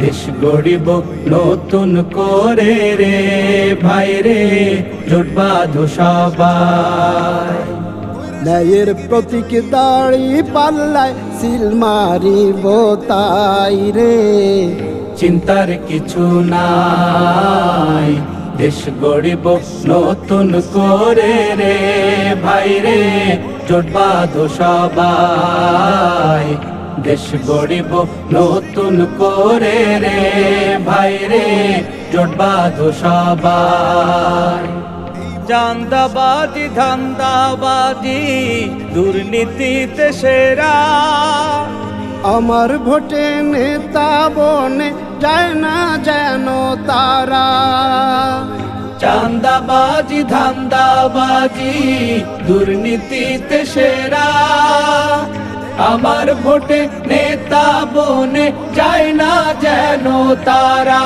দেশ গড়িব নতুন করে রে ভাই রে জোট বাঁধো সবাই। ন্যায়ের প্রতীক দাড়ি পাল্লায় সিল মারিব তাই রে। চিন্তার কিছু নাই দেশ গড়িব নতুন করে রে ভাই রে জোট বাঁধো সবাই। দেশ গড়িব নতুন করে রে ভাই রে জোট বাঁধো সবাই। চান্দাবাজি ধান্দাবাজি দুর্নীতিতে সেরা। আমার ভোটে নেতা বনে যায় না যেন তারা। চান্দাবাজি ধান্দাবাজি দুর্নীতিতে সেরা। আমার ভোটে নেতা বনে যায় না যেন তারা।